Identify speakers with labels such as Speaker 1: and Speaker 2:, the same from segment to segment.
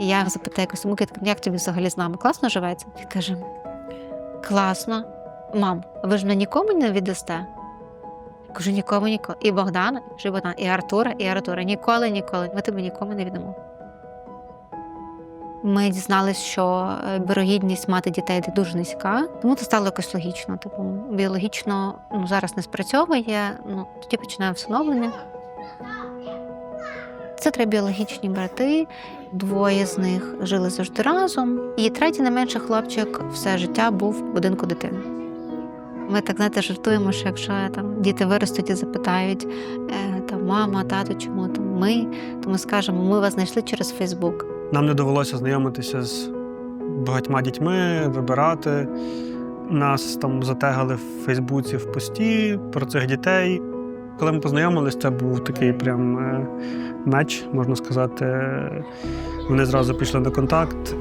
Speaker 1: І я запитаю, кажу, «Микит, як тобі взагалі з нами? Класно живеться? Він каже: класно. Мам, ви ж мене нікому не віддасте? Я кажу, нікому ніколи. І Богдана, і Богдан, і Артура, і Артура. Ніколи, ніколи. Ми тебе нікому не віддамо. Ми дізналися, що е, вірогідність мати дітей дуже низька, тому це стало якось логічно. Типу, біологічно ну, зараз не спрацьовує, ну тоді починаємо всиновлення. Це три біологічні брати, двоє з них жили завжди разом. І третій найменший хлопчик все життя був в будинку дитини. Ми так знаєте, жартуємо, що якщо там діти виростуть і запитають е, там мама, тато, чому там ми, то ми скажемо, ми вас знайшли через Фейсбук.
Speaker 2: Нам не довелося знайомитися з багатьма дітьми, вибирати. Нас там затегали в Фейсбуці в пості про цих дітей. Коли ми познайомились, це був такий прям е, меч, можна сказати. Вони зразу пішли на контакт.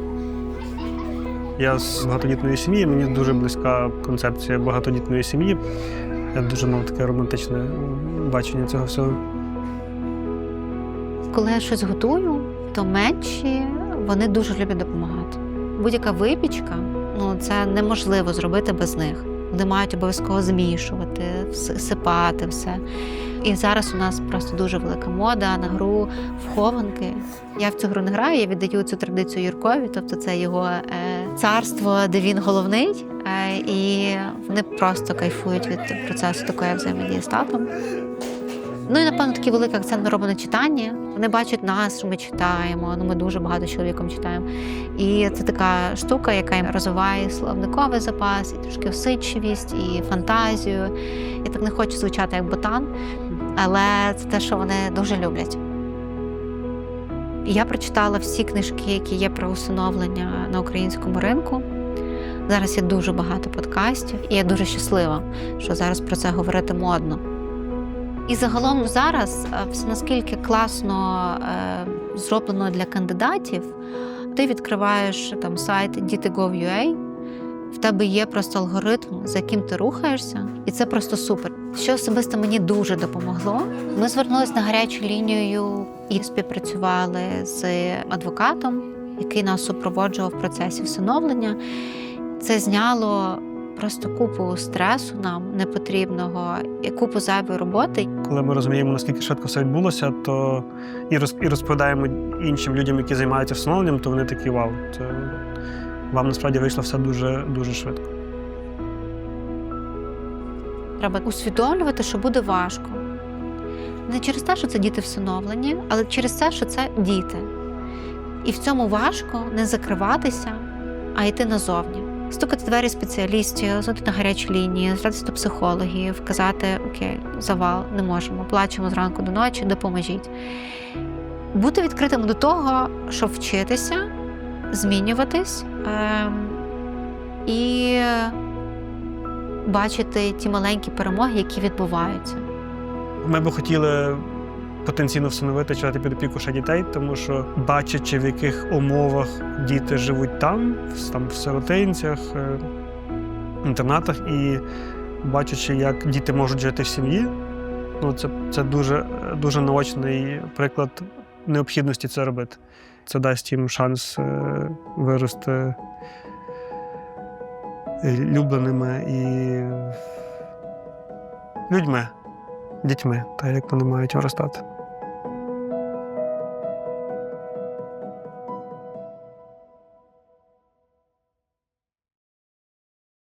Speaker 2: Я з багатодітної сім'ї, мені дуже близька концепція багатодітної сім'ї. Я дуже мав таке романтичне бачення цього всього.
Speaker 1: Коли я щось готую, то менші вони дуже люблять допомагати. Будь-яка випічка, ну це неможливо зробити без них. Вони мають обов'язково змішувати, сипати все. І зараз у нас просто дуже велика мода на гру в хованки. Я в цю гру не граю, я віддаю цю традицію Юркові, тобто це його е, царство, де він головний. Е, і вони просто кайфують від процесу такої взаємодії з татом. Ну і напевно такий великий акцент ми робимо на читання. Вони бачать нас, що ми читаємо. Ну ми дуже багато з чоловіком читаємо. І це така штука, яка розвиває словниковий запас, і трошки осидчивість, і фантазію. Я так не хочу звучати як ботан, але це те, що вони дуже люблять. Я прочитала всі книжки, які є про усиновлення на українському ринку. Зараз є дуже багато подкастів, і я дуже щаслива, що зараз про це говорити модно. І загалом зараз е, все наскільки класно е, зроблено для кандидатів, ти відкриваєш там сайт dіти.gov.ua, в тебе є просто алгоритм, за яким ти рухаєшся, і це просто супер. Що особисто мені дуже допомогло. Ми звернулися на гарячу лінію і співпрацювали з адвокатом, який нас супроводжував в процесі всиновлення. Це зняло просто купу стресу нам непотрібного і купу зайвої роботи.
Speaker 2: Коли ми розуміємо, наскільки швидко все відбулося, то і роз- і розповідаємо іншим людям, які займаються встановленням, то вони такі вау. Це вам насправді вийшло все дуже дуже швидко.
Speaker 1: Треба усвідомлювати, що буде важко. Не через те, що це діти всиновлені, але через те, що це діти. І в цьому важко не закриватися, а йти назовні. Стукати двері спеціалістів, звати на гарячі лінії, звертатися до психологів, казати Окей, завал, не можемо, плачемо зранку до ночі, допоможіть. Бути відкритим до того, щоб вчитися, змінюватись ем, і бачити ті маленькі перемоги, які відбуваються.
Speaker 2: Ми би хотіли потенційно встановити чи дати під опіку ще дітей, тому що бачачи, в яких умовах діти живуть там, там в сиротинцях, е, інтернатах, і бачачи, як діти можуть жити в сім'ї, ну це, це дуже, дуже наочний приклад необхідності це робити. Це дасть їм шанс е, вирости любленими і людьми, дітьми, так як вони мають виростати.